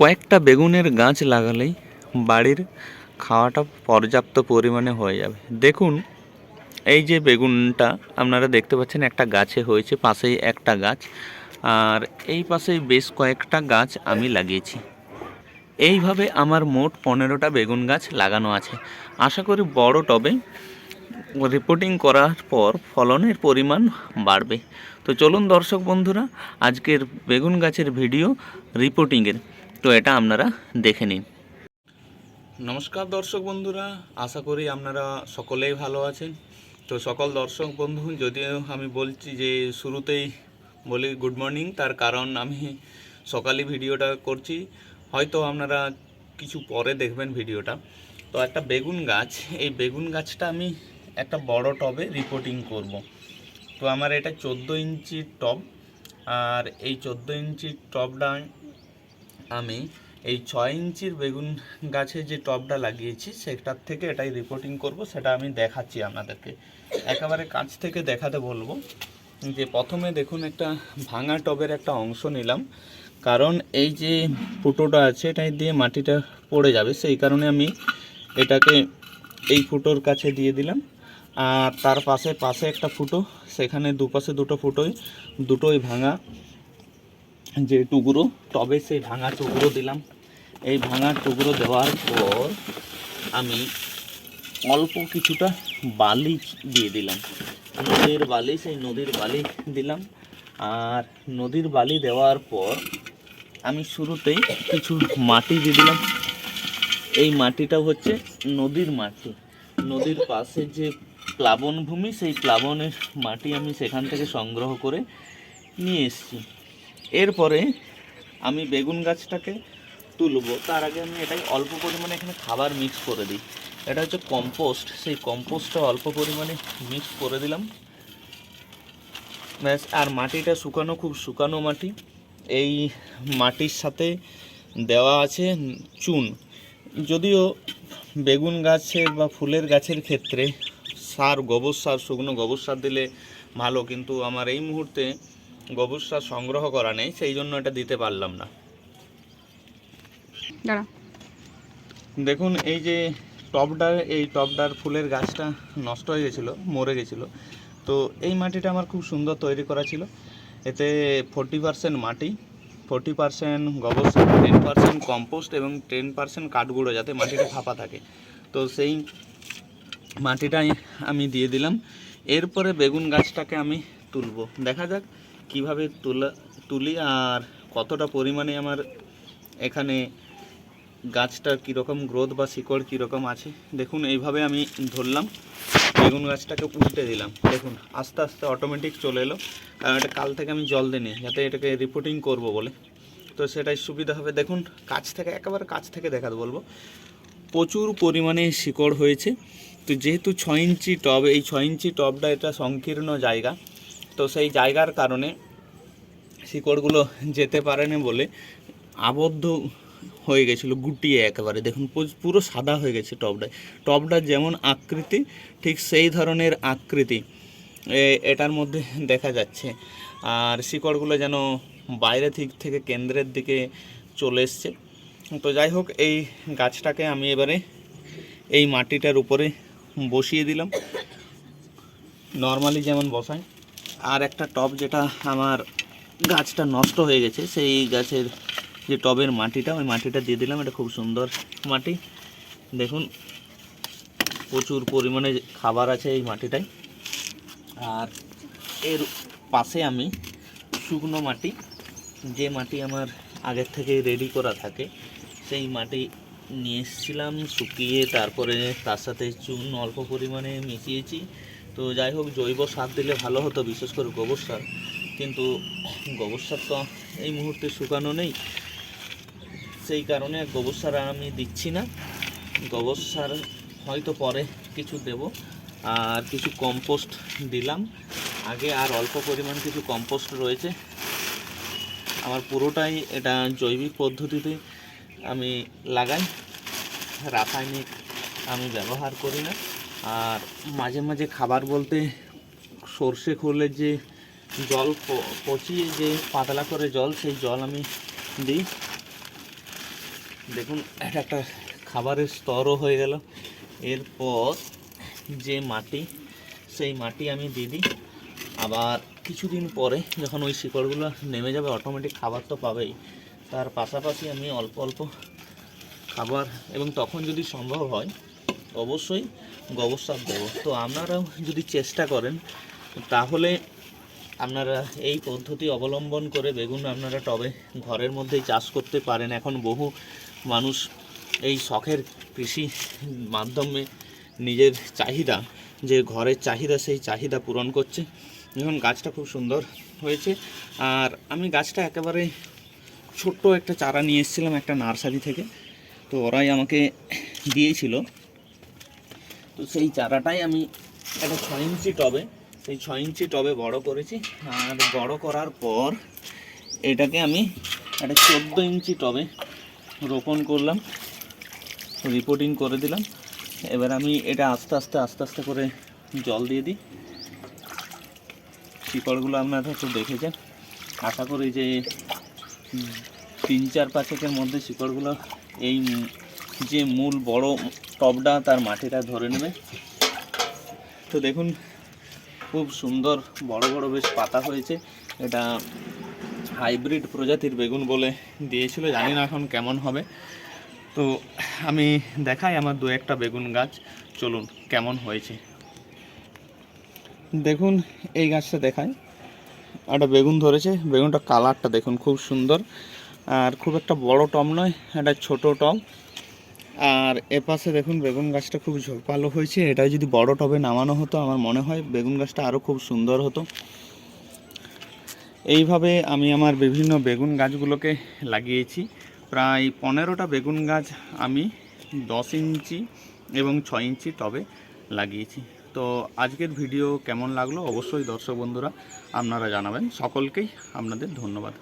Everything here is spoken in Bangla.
কয়েকটা বেগুনের গাছ লাগালেই বাড়ির খাওয়াটা পর্যাপ্ত পরিমাণে হয়ে যাবে। দেখুন, এই যে বেগুনটা আপনারা দেখতে পাচ্ছেন একটা গাছে হয়েছে, পাশেই একটা গাছ। আর এই পাশেই বেশ কয়েকটা গাছ আমি লাগিয়েছি। এইভাবে আমার মোট পনেরোটা বেগুন গাছ লাগানো আছে। আশা করি বড় টবে রিপোর্টিং করার পর ফলনের পরিমাণ বাড়বে। তো চলুন দর্শক বন্ধুরা, আজকের বেগুন গাছের ভিডিও রিপোর্টিংয়ের তো এটা আপনারা দেখে নিন। নমস্কার দর্শক বন্ধুরা, আশা করি আপনারা সকলেই ভালো আছেন। তো সকল দর্শক বন্ধু, যদিও আমি বলছি যে শুরুতেই বলি গুড মর্নিং তার কারণ আমি সকালে ভিডিওটা করছি। হয়তো আপনারা কিছু পরে দেখবেন ভিডিওটা। তো একটা বেগুন গাছ, এই বেগুন গাছটা আমি একটা বড় টবে রিপোর্টিং করব। তো আমার এটা চোদ্দ ইঞ্চির টব, আর এই চোদ্দ ইঞ্চির টবটা আমি এই ছয় ইঞ্চির বেগুন গাছে যে টবটা লাগিয়েছি, সেটার থেকে এটাই রিপোর্টিং করব, সেটা আমি দেখাচ্ছি আপনাদেরকে। একেবারে কাছ থেকে দেখাতে বলব যে প্রথমে দেখুন একটা ভাঙা টবের একটা অংশ নিলাম, কারণ এই যে ফুটোটা আছে, এটাই দিয়ে মাটিটা পড়ে যাবে। সেই কারণে আমি এটাকে এই ফুটোর কাছে দিয়ে দিলাম, আর তার পাশে পাশে একটা ফুটো, সেখানে দুপাশে দুটো ফুটোই, দুটোই ভাঙা। যে টুকরো টবে সেই ভাঙা টুকরো দিলাম। এই ভাঙা টুকরো দেওয়ার পর আমি অল্প কিছুটা বালি দিয়ে দিলাম। নদীর বালি, সেই নদীর বালি দিলাম। আর নদীর বালি দেওয়ার পর আমি শুরুতেই কিছু মাটি দিয়ে দিলাম। এই মাটিটা হচ্ছে নদীর মাটি। নদীর পাশে যে প্লাবন ভূমি সেই প্লাবনের মাটি আমি সেখান থেকে সংগ্রহ করে নিয়ে এসেছি। এরপরে আমি বেগুন গাছটাকে তুলবো। তার আগে আমি এটাই অল্প পরিমাণে এখানে খাবার মিক্স করে দিই। এটা হচ্ছে কম্পোস্ট সেই কম্পোস্টটা অল্প পরিমাণে মিক্স করে দিলাম। ব্যাস, আর মাটিটা শুকানো, খুব শুকানো মাটি। এই মাটির সাথে দেওয়া আছে চুন। যদিও বেগুন গাছের বা ফুলের গাছের ক্ষেত্রে সার, গোবর সার, শুকনো গোবর সার দিলে ভালো, কিন্তু আমার এই মুহূর্তে গোবর সার সংগ্রহ করা নেই সেই জন্য এটা দিতে পারলাম না। দেখুন এই যে টবডার এই টবডার ফুলের গাছটা নষ্ট হয়ে গেছিল মরে গেছিল। তো এই মাটিটা আমার খুব সুন্দর তৈরি করা ছিল। এতে ফোর্টি পারসেন্ট মাটি ফোর্টি পারসেন্ট গোবর সার টেন পারসেন্ট কম্পোস্ট এবং টেন পারসেন্ট কাঠগুঁড়ো যাতে মাটিটা ফাঁপা থাকে। তো সেই মাটিটাই আমি দিয়ে দিলাম। এরপরে বেগুন গাছটাকে আমি তুলবো। দেখা যাক কীভাবে তোলা তুলি আর কতটা পরিমাণে আমার এখানে গাছটার কীরকম গ্রোথ বা শিকড় কীরকম আছে। দেখুন, এইভাবে আমি ধরলাম, বেগুন গাছটাকে উল্টে দিলাম। দেখুন, আস্তে আস্তে অটোমেটিক চলে এলো। কারণ এটা কাল থেকে আমি জল দিইনি যাতে এটাকে রিপোর্টিং করব বলে। তো সেটাই সুবিধা হবে। দেখুন, কাছ থেকে, একেবারে কাছ থেকে দেখাতে বলব। প্রচুর পরিমাণে শিকড় হয়েছে। তো যেহেতু ছয় ইঞ্চি টব, এই ছয় ইঞ্চি টবটা এটা সংকীর্ণ জায়গা। তো সেই জায়গার কারণে শিকড়গুলো যেতে পারেনি বলে আবদ্ধ হয়ে গেছিল, গুটিয়ে একেবারে। দেখুন পুরো সাদা হয়ে গেছে টবটা টবটা যেমন আকৃতি, ঠিক সেই ধরনের আকৃতি এটার মধ্যে দেখা যাচ্ছে। আর শিকড়গুলো যেন বাইরে দিক থেকে কেন্দ্রের দিকে চলে এসছে। তো যাই হোক, এই গাছটাকে আমি এবারে এই মাটিটার উপরে বসিয়ে দিলাম। নর্মালি যেমন বসাই। আর একটা টব যেটা আমার গাছটা নষ্ট হয়ে গেছে, সেই গাছের যে টবের মাটিটা, ওই মাটিটা দিয়ে দিলাম। এটা খুব সুন্দর মাটি। দেখুন, প্রচুর পরিমাণে খাবার আছে এই মাটিটায়। আর এর পাশে আমি শুকনো মাটি, যে মাটি আমার আগের থেকে রেডি করা থাকে, সেই মাটি নিয়ে এসেছিলাম, শুকিয়ে তারপরে তার সাথে চুন অল্প পরিমাণে মিশিয়েছি। তো যাই হোক, জৈব সার দিলে ভালো হতো, বিশেষ করে গোবর সার। কিন্তু গোবর সার তো এই মুহূর্তে শুকানো নেই। সেই কারণে গোবর সার আমি দিচ্ছি না। গোবর সার হয়তো পরে কিছু দেব। আর কিছু কম্পোস্ট দিলাম। আগে আর অল্প পরিমাণ কিছু কম্পোস্ট রয়েছে। আমার পুরোটাই এটা জৈবিক পদ্ধতিতে আমি লাগাই। রাসায়নিক আমি ব্যবহার করি না। আর মাঝে মাঝে খাবার বলতে সর্ষে খোলের যে জল পচিয়ে যে পাতলা করে জল, সেই জল আমি দিই। দেখুন একটা খাবারের স্তরও হয়ে গেল। এরপর যে মাটি, সেই মাটি আমি দিয়ে দিই। আবার কিছুদিন পরে যখন ওই শিকড়গুলো নেমে যাবে অটোমেটিক খাবার তো পাবেই। তার পাশাপাশি আমি অল্প অল্প খাবার, এবং তখন যদি সম্ভব হয়, অবশ্যই গোবর সার দেবো। তো আপনারাও যদি চেষ্টা করেন, তাহলে আপনারা এই পদ্ধতি অবলম্বন করে বেগুন আপনারা টবে ঘরের মধ্যেই চাষ করতে পারেন। এখন বহু মানুষ এই শখের কৃষি মাধ্যমে নিজের চাহিদা, যে ঘরের চাহিদা, সেই চাহিদা পূরণ করছে। এখন গাছটা খুব সুন্দর হয়েছে। আর আমি গাছটা একেবারে ছোট্ট একটা চারা নিয়ে এসেছিলাম একটা নার্সারি থেকে। তো ওরাই আমাকে দিয়েছিল। তো সেই চারাটাই আমি একটা ছয় ইঞ্চি টবে, সেই ছয় ইঞ্চি টবে বড় করেছি। আর বড় করার পর এটাকে আমি একটা চোদ্দ ইঞ্চি টবে রোপণ করলাম রিপোর্টিং করে দিলাম। এবার আমি এটা আস্তে আস্তে আস্তে আস্তে করে জল দিয়ে দিই। শিকড়গুলো আপনারা একটু দেখেছেন আশা করি যে তিন চার পাঁচেকের মধ্যে শিকড়গুলো এই যে মূল বড় টবটা তার মাটিটা ধরে নেবে। তো দেখুন, খুব সুন্দর বড় বড় বেশ পাতা হয়েছে। এটা হাইব্রিড প্রজাতির বেগুন বলে দিয়েছিল, জানি না এখন কেমন হবে। তো আমি দেখাই আমার দু একটা বেগুন গাছ, চলুন কেমন হয়েছে। দেখুন, এই গাছটা দেখায় একটা বেগুন ধরেছে বেগুনটা কালারটা দেখুন খুব সুন্দর। আর খুব একটা বড় টব নয়, একটা ছোট টব। আর এপাশে দেখুন বেগুন গাছটা খুব ঝোপালো হয়েছে। এটা যদি বড় টবে নামানো হতো, আমার মনে হয় বেগুন গাছটা আরও খুব সুন্দর হতো। এইভাবে আমি আমার বিভিন্ন বেগুন গাছগুলোকে লাগিয়েছি। প্রায় পনেরোটা বেগুন গাছ আমি দশ ইঞ্চি এবং ছয় ইঞ্চি টবে লাগিয়েছি। তো আজকের ভিডিও কেমন লাগল? অবশ্যই দর্শক বন্ধুরা, আপনারা জানাবেন। সকলকেই আপনাদের ধন্যবাদ।